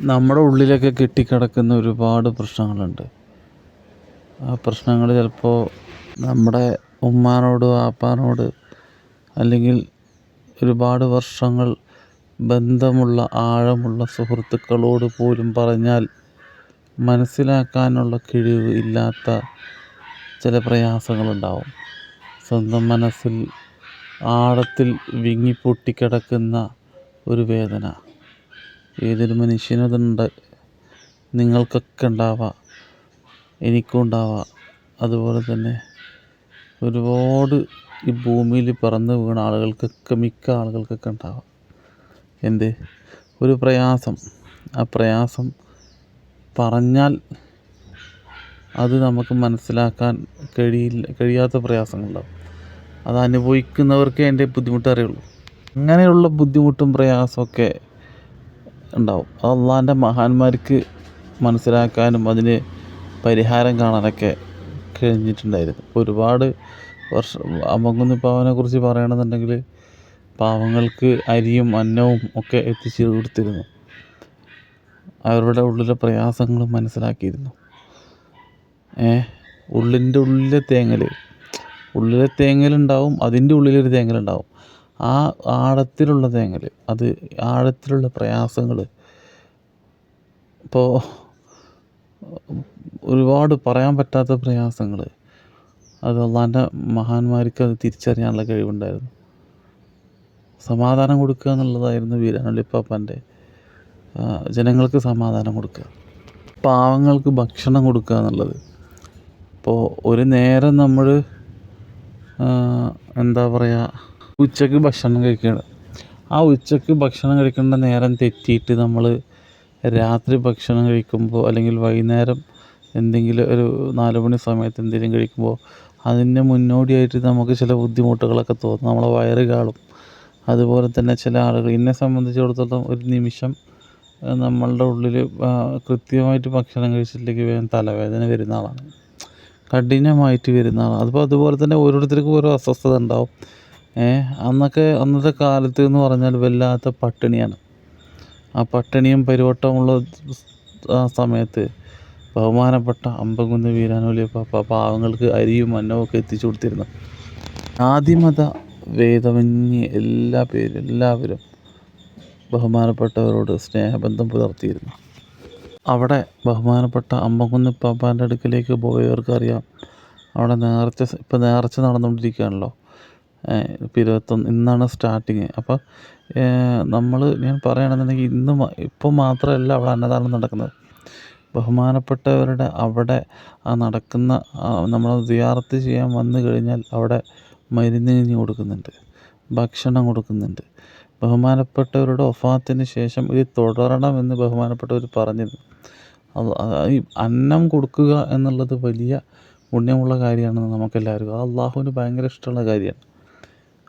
നമ്മുടെ ഉള്ളിലൊക്കെ കെട്ടിക്കിടക്കുന്ന ഒരുപാട് പ്രശ്നങ്ങളുണ്ട്. ആ പ്രശ്നങ്ങൾ ചിലപ്പോൾ നമ്മുടെ ഉമ്മാനോട് വാപ്പാനോട് അല്ലെങ്കിൽ ഒരുപാട് വർഷങ്ങൾ ബന്ധമുള്ള ആഴമുള്ള സുഹൃത്തുക്കളോട് പോലും പറഞ്ഞാൽ മനസ്സിലാക്കാനുള്ള കഴിവ് ഇല്ലാത്ത ചില പ്രയാസങ്ങളുണ്ടാവും. സ്വന്തം മനസ്സിൽ ആഴത്തിൽ വിങ്ങിപ്പൊട്ടിക്കിടക്കുന്ന ഒരു വേദന. ഏതൊരു മനുഷ്യനും അതുണ്ട്. നിങ്ങൾക്കൊക്കെ ഉണ്ടാവാം. എനിക്കും ഉണ്ടാവാം. അതുപോലെ തന്നെ ഒരുപാട് ഈ ഭൂമിയിൽ പിറന്നു വീണ ആളുകൾക്കൊക്കെ മിക്ക ആളുകൾക്കൊക്കെ ഉണ്ടാവാം. എന്ത്? ഒരു പ്രയാസം. ആ പ്രയാസം പറഞ്ഞാൽ അത് നമുക്ക് മനസ്സിലാക്കാൻ കഴിയില്ല കഴിയാത്ത പ്രയാസങ്ങളുണ്ടാവും. അത് അനുഭവിക്കുന്നവർക്കേ എന്റെ ബുദ്ധിമുട്ട് അറിയുള്ളൂ. അങ്ങനെയുള്ള ബുദ്ധിമുട്ടും പ്രയാസമൊക്കെ ഉണ്ടാവും. അത് അള്ളാന്റെ മഹാന്മാർക്ക് മനസ്സിലാക്കാനും അതിന് പരിഹാരം കാണാനൊക്കെ കഴിഞ്ഞിട്ടുണ്ടായിരുന്നു. ഒരുപാട് വർഷം അമ്മക്കുന്ന് പാവനെ കുറിച്ച് പറയണമെന്നുണ്ടെങ്കിൽ പാവങ്ങൾക്ക് അരിയും അന്നവും ഒക്കെ എത്തിച്ചു കൊടുത്തിരുന്നു. അവരുടെ ഉള്ളിലെ പ്രയാസങ്ങൾ മനസ്സിലാക്കിയിരുന്നു. ഏ ഉള്ളിന്റെ ഉള്ളിലെ തേങ്ങൽ ഉള്ളിലെ തേങ്ങലുണ്ടാവും അതിന്റെ ഉള്ളിലൊരു തേങ്ങലുണ്ടാവും. ആ ആഴത്തിലുള്ള തേങ്ങൽ അത് ആഴത്തിലുള്ള പ്രയാസങ്ങൾ. ഇപ്പോൾ ഒരുപാട് പറയാൻ പറ്റാത്ത പ്രയാസങ്ങൾ. അത് അള്ളാന്റെ മഹാന്മാർക്ക് അത് തിരിച്ചറിയാനുള്ള കഴിവുണ്ടായിരുന്നു. സമാധാനം കൊടുക്കുക എന്നുള്ളതായിരുന്നു വീരാനുള്ളിപ്പാപ്പന്റെ ജനങ്ങൾക്ക് സമാധാനം കൊടുക്കുക. പാവങ്ങൾക്ക് ഭക്ഷണം കൊടുക്കുക എന്നുള്ളത്. ഇപ്പോൾ ഒരു നേരം നമ്മൾ എന്താ പറയുക ഉച്ചയ്ക്ക് ഭക്ഷണം കഴിക്കണം. ആ ഉച്ചയ്ക്ക് ഭക്ഷണം കഴിക്കേണ്ട നേരം തെറ്റിയിട്ട് നമ്മൾ രാത്രി ഭക്ഷണം കഴിക്കുമ്പോൾ അല്ലെങ്കിൽ വൈകുന്നേരം എന്തെങ്കിലും ഒരു നാല് മണി സമയത്ത് എന്തെങ്കിലും കഴിക്കുമ്പോൾ അതിന് മുന്നോടിയായിട്ട് നമുക്ക് ചില ബുദ്ധിമുട്ടുകളൊക്കെ തോന്നും. നമ്മളെ വയറ് കാളും. അതുപോലെ തന്നെ ചില ആളുകൾ എന്നെ സംബന്ധിച്ചിടത്തോളം ഒരു നിമിഷം നമ്മളുടെ ഉള്ളിൽ കൃത്യമായിട്ട് ഭക്ഷണം കഴിച്ചിട്ടില്ലെങ്കിൽ വേഗം തലവേദന വരുന്ന ആളാണ്. കഠിനമായിട്ട് വരുന്ന ആളാണ്. അതിപ്പോൾ അതുപോലെ തന്നെ ഓരോരുത്തർക്കും ഓരോ അസ്വസ്ഥത ഉണ്ടാവും. അന്നൊക്കെ അന്നത്തെ കാലത്ത് എന്ന് പറഞ്ഞാൽ വല്ലാത്ത പട്ടിണിയാണ്. ആ പട്ടിണിയും പരിവട്ടമുള്ള ആ സമയത്ത് ബഹുമാനപ്പെട്ട അമ്പകുന്ന് വീരാനോലി പാപ്പ പാവങ്ങൾക്ക് അരിയും അന്നവും ഒക്കെ എത്തിച്ചു കൊടുത്തിരുന്നു. ആദിമത വേദമഞ്ഞി എല്ലാ പേരും എല്ലാവരും ബഹുമാനപ്പെട്ടവരോട് സ്നേഹബന്ധം പുലർത്തിയിരുന്നു. അവിടെ ബഹുമാനപ്പെട്ട അമ്പകുന്ന് പാപ്പാന്റെ അടുക്കലേക്ക് പോയവർക്കറിയാം. അവിടെ നേർച്ച ഇപ്പം നേർച്ച നടന്നുകൊണ്ടിരിക്കുകയാണല്ലോ. ഇപ്പം ഇരുപത്തൊന്ന് ഇന്നാണ് സ്റ്റാർട്ടിങ്. അപ്പോൾ നമ്മൾ ഞാൻ പറയുകയാണെന്നുണ്ടെങ്കിൽ ഇന്ന് ഇപ്പം മാത്രമല്ല അവിടെ അന്നദാനം നടക്കുന്നത്. ബഹുമാനപ്പെട്ടവരുടെ അവിടെ ആ നടക്കുന്ന നമ്മൾ സിയാറത്ത് ചെയ്യാൻ വന്നു കഴിഞ്ഞാൽ അവിടെ മരുന്ന് കഞ്ഞി കൊടുക്കുന്നുണ്ട്. ഭക്ഷണം കൊടുക്കുന്നുണ്ട്. ബഹുമാനപ്പെട്ടവരുടെ ഒഫാത്തിന് ശേഷം ഇത് തുടരണമെന്ന് ബഹുമാനപ്പെട്ടവർ പറഞ്ഞിരുന്നു. ഈ അന്നം കൊടുക്കുക എന്നുള്ളത് വലിയ പുണ്യമുള്ള കാര്യമാണെന്ന് നമുക്കെല്ലാവർക്കും അത് അള്ളാഹുവിന് ഭയങ്കര ഇഷ്ടമുള്ള കാര്യമാണ്.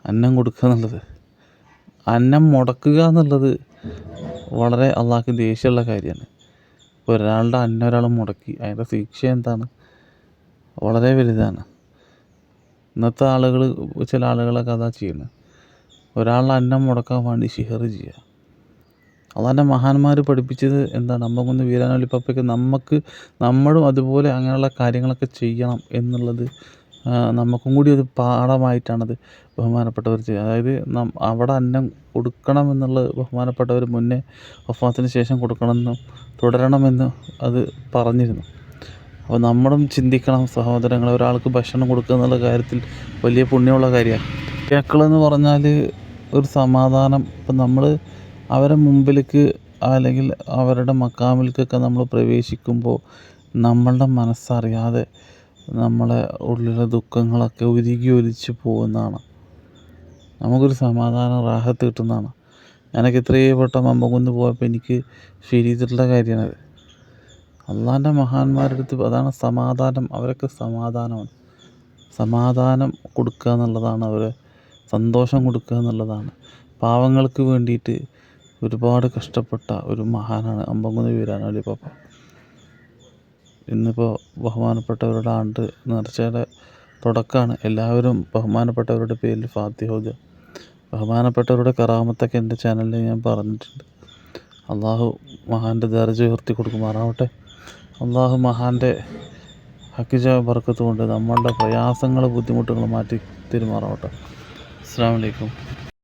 അന്നം കൊടുക്കുക എന്നുള്ളത്. അന്നം മുടക്കുക എന്നുള്ളത് വളരെ അള്ളാഹ്ക്ക് ദേഷ്യമുള്ള കാര്യമാണ്. ഒരാളുടെ അന്നം ഒരാൾ മുടക്കി അതിന്റെ ശിക്ഷ എന്താണ്? വളരെ വലുതാണ്. ഇന്നത്തെ ആളുകൾ ചില ആളുകളൊക്കെ അതാ ചെയ്യുന്നത് ഒരാളുടെ അന്നം മുടക്കാൻ വേണ്ടി ഷിഹർ ചെയ്യുക. അതാന്റെ മഹാന്മാർ പഠിപ്പിച്ചത് എന്താണ്? നമ്മക്കൊന്ന് വീരാനൊലി പപ്പയ്ക്ക് നമുക്ക് നമ്മളും അതുപോലെ അങ്ങനെയുള്ള കാര്യങ്ങളൊക്കെ ചെയ്യണം എന്നുള്ളത് നമുക്കും കൂടി ഒരു പാഠമായിട്ടാണത് ബഹുമാനപ്പെട്ടവർ ചെയ്യുക. അതായത് അവിടെ അന്നം കൊടുക്കണം എന്നുള്ളത് ബഹുമാനപ്പെട്ടവർ മുന്നേ വഫാത്തിന് ശേഷം കൊടുക്കണമെന്നും തുടരണമെന്നും അത് പറഞ്ഞിരുന്നു. അപ്പോൾ നമ്മളും ചിന്തിക്കണം സഹോദരങ്ങളെ ഒരാൾക്ക് ഭക്ഷണം കൊടുക്കുക എന്നുള്ള കാര്യത്തിൽ വലിയ പുണ്യമുള്ള കാര്യമാണ്. കേക്കളെന്ന് പറഞ്ഞാൽ ഒരു സമാധാനം. ഇപ്പം നമ്മൾ അവരെ മുമ്പിലേക്ക് അല്ലെങ്കിൽ അവരുടെ മക്കാമിലേക്കൊക്കെ നമ്മൾ പ്രവേശിക്കുമ്പോൾ നമ്മളുടെ മനസ്സറിയാതെ നമ്മളെ ഉള്ളിലെ ദുഃഖങ്ങളൊക്കെ ഉരുകി ഒലിച്ച് പോകുന്നതാണ്. നമുക്കൊരു സമാധാനം റാഹത്ത് കിട്ടുന്നതാണ്. ഞാനൊക്കെ ഇത്രയും വട്ടം അമ്പകുന്ന് പോയപ്പോൾ എനിക്ക് ഫീൽ ചെയ്തിട്ടുള്ള കാര്യമാണത് അള്ളാന്റെ മഹാന്മാരുടെ അടുത്ത് അതാണ് സമാധാനം അവരൊക്കെ സമാധാനമാണ്. സമാധാനം കൊടുക്കുക എന്നുള്ളതാണ് അവരെ സന്തോഷം കൊടുക്കുക എന്നുള്ളതാണ്. പാവങ്ങൾക്ക് വേണ്ടിയിട്ട് ഒരുപാട് കഷ്ടപ്പെട്ട ഒരു മഹാനാണ് അമ്പംകുന്ന് വീരാനാളി പാപ്പ. ഇന്നിപ്പോൾ ബഹുമാനപ്പെട്ടവരുടെ ആണ്ട് നേർച്ചയുടെ തുടക്കമാണ് എല്ലാവരും ബഹുമാനപ്പെട്ടവരുടെ പേരിൽ ഫാത്തിഹ ഓതുക ബഹുമാനപ്പെട്ടവരുടെ കറാമത്തൊക്കെ എന്റെ ചാനലിൽ ഞാൻ പറഞ്ഞിട്ടുണ്ട്. അള്ളാഹു മഹാന്റെ ദർജ ഉയർത്തി കൊടുക്കുമാറാവട്ടെ. അള്ളാഹു മഹാന്റെ ഹക്കിജ ബർക്കത്ത് കൊണ്ട് നമ്മളുടെ പ്രയാസങ്ങൾ ബുദ്ധിമുട്ടുകൾ മാറ്റി തരുമാറാവട്ടെ. അസ്സാം വലൈക്കും